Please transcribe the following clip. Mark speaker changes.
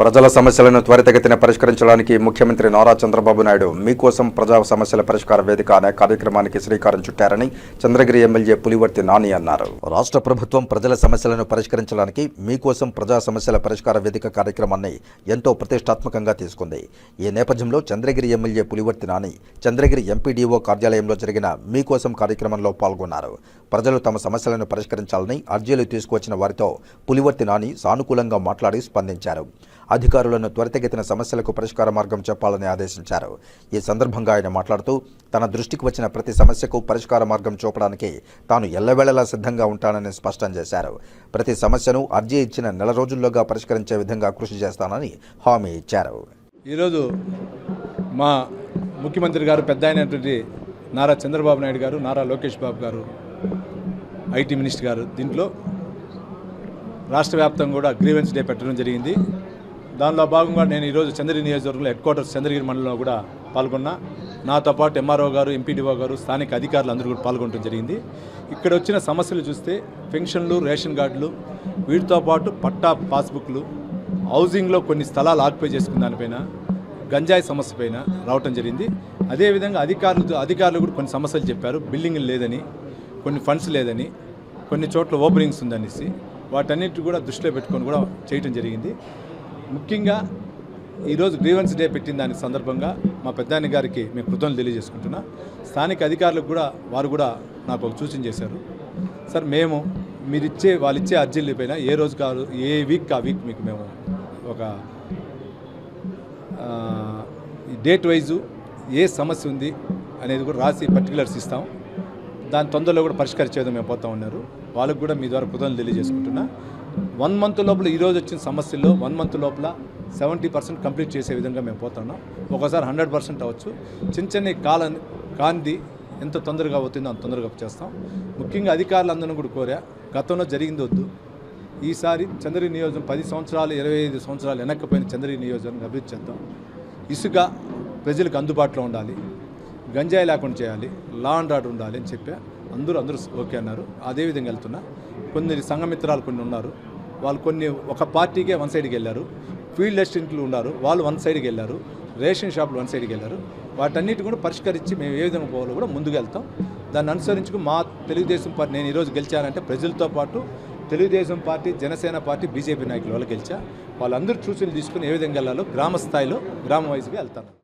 Speaker 1: ప్రజల సమస్యలను త్వరితగతిన పరిష్కరించడానికి ముఖ్యమంత్రి నారా చంద్రబాబు నాయుడు మీకోసం ప్రజా సమస్యల పరిష్కార వేదిక అనే కార్యక్రమానికి శ్రీకారం చుట్టారని చంద్రగిరి ఎమ్మెల్యే పులివర్తి నాని అన్నారు. రాష్ట్ర ప్రభుత్వం ప్రజల సమస్యలను పరిష్కరించడానికి మీకోసం ప్రజా సమస్యల పరిష్కార వేదిక కార్యక్రమాన్ని ఎంతో ప్రతిష్టాత్మకంగా తీసుకుంది. ఈ నేపథ్యంలో చంద్రగిరి ఎమ్మెల్యే పులివర్తి నాని చంద్రగిరి ఎంపీడీఓ కార్యాలయంలో జరిగిన మీకోసం కార్యక్రమంలో పాల్గొన్నారు. ప్రజలు తమ సమస్యలను పరిష్కరించాలని అర్జీలు తీసుకువచ్చిన వారితో పులివర్తి నాని సానుకూలంగా మాట్లాడి స్పందించారు. అధికారులను త్వరితగతిన సమస్యలకు పరిష్కార మార్గం చెప్పాలని ఆదేశించారు. ఈ సందర్భంగా ఆయన మాట్లాడుతూ తన దృష్టికి వచ్చిన ప్రతి సమస్యకు పరిష్కార మార్గం చూపడానికి తాను ఎల్లవేళలా సిద్ధంగా ఉంటానని స్పష్టం చేశారు. ప్రతి సమస్యను అర్జీ ఇచ్చిన నెల రోజుల్లోగా పరిష్కరించే విధంగా కృషి చేస్తానని హామీ ఇచ్చారు.
Speaker 2: ఈరోజు మా ముఖ్యమంత్రి గారు పెద్ద అయినటువంటి నారా చంద్రబాబు నాయుడు గారు నారా లోకేష్ బాబు గారు ఐటీ మినిస్టర్ గారు దీంట్లో రాష్ట్ర వ్యాప్తంగా కూడా గ్రీవెన్స్ డే పెట్టడం జరిగింది. దానిలో భాగంగా నేను ఈరోజు చంద్రగిరి నియోజకవర్గంలో హెడ్ క్వార్టర్స్ చంద్రగిరి మండలంలో కూడా పాల్గొన్నా. నాతో పాటు ఎంఆర్ఓ గారు ఎంపీడీఓ గారు స్థానిక అధికారులు అందరూ కూడా పాల్గొనడం జరిగింది. ఇక్కడ వచ్చిన సమస్యలు చూస్తే పెన్షన్లు రేషన్ కార్డులు వీటితో పాటు పట్టా పాస్బుక్లు హౌసింగ్లో కొన్ని స్థలాలు ఆక్యుపై చేసుకున్న దానిపైన గంజాయి సమస్య పైన రావటం జరిగింది. అదేవిధంగా అధికారులు అధికారులు కూడా కొన్ని సమస్యలు చెప్పారు. బిల్డింగ్లు లేదని కొన్ని ఫండ్స్ లేదని కొన్ని చోట్ల ఓపెనింగ్స్ ఉందనేసి వాటన్నిటి కూడా దృష్టిలో పెట్టుకొని కూడా చేయటం జరిగింది. ముఖ్యంగా ఈరోజు గ్రీవెన్స్ డే పెట్టిన దాని సందర్భంగా మా పెద్దాయన గారికి మేము కృతజ్ఞతలు తెలియజేసుకుంటున్నా. స్థానిక అధికారులకు కూడా వారు కూడా నాకు ఒక సూచన చేశారు. సార్ మేము మీరు ఇచ్చే వాళ్ళు ఇచ్చే అర్జీల పైన ఏ రోజు కాదు ఏ వీక్ ఆ వీక్ మీకు మేము ఒక డేట్ వైజు ఏ సమస్య ఉంది అనేది కూడా రాసి పర్టికులర్స్ ఇస్తాం. దాని తొందరలో కూడా పరిష్కరించేదో మేము పోతా ఉన్నారు. వాళ్ళకు కూడా మీ ద్వారా కృతజ్ఞతలు తెలియజేసుకుంటున్నా. వన్ మంత్ లోపల ఈరోజు వచ్చిన సమస్యల్లో వన్ మంత్ లోపల సెవెంటీ పర్సెంట్ కంప్లీట్ చేసే విధంగా మేము పోతున్నాం. ఒకసారి హండ్రెడ్ పర్సెంట్ అవ్వచ్చు. చిన్న చిన్న కాల కాంతి ఎంత తొందరగా అవుతుందో అంత తొందరగా చేస్తాం. ముఖ్యంగా అధికారులందరూ కూడా కోరా గతంలో జరిగింది వద్దు. ఈసారి చంద్రి నియోజకం పది సంవత్సరాలు ఇరవై ఐదు సంవత్సరాలు వెనక్కిపోయిన చంద్రి నియోజకవర్గం అభివృద్ధి చేద్దాం. ఇసుక ప్రజలకు అందుబాటులో ఉండాలి. గంజాయి లేకుండా చేయాలి. లా అండ్ ఆర్డర్ ఉండాలి అని చెప్పా అందరూ అందరూ ఓకే అన్నారు. అదేవిధంగా వెళ్తున్నా. కొన్ని సంఘమిత్రాలు కొన్ని ఉన్నారు. వాళ్ళు కొన్ని ఒక పార్టీకే వన్ సైడ్కి వెళ్ళారు. ఫీల్డ్ అసిస్టెంట్లు ఉన్నారు. వాళ్ళు వన్ సైడ్కి వెళ్ళారు. రేషన్ షాపులు వన్ సైడ్కి వెళ్ళారు. వాటన్నిటి కూడా పరిష్కరించి మేము ఏ విధంగా పోవాలో కూడా ముందుకు వెళ్తాం. దాన్ని అనుసరించుకు మా తెలుగుదేశం పార్టీ నేను ఈరోజు గెలిచానంటే ప్రజలతో పాటు Telugu Desam party Janasena party BJP నాయకుల వల్ల గెలిచా. వాళ్ళందరూ సూచనలు తీసుకుని ఏ విధంగా వెళ్ళాలో గ్రామ స్థాయిలో గ్రామ వైజ్గా వెళ్తాను.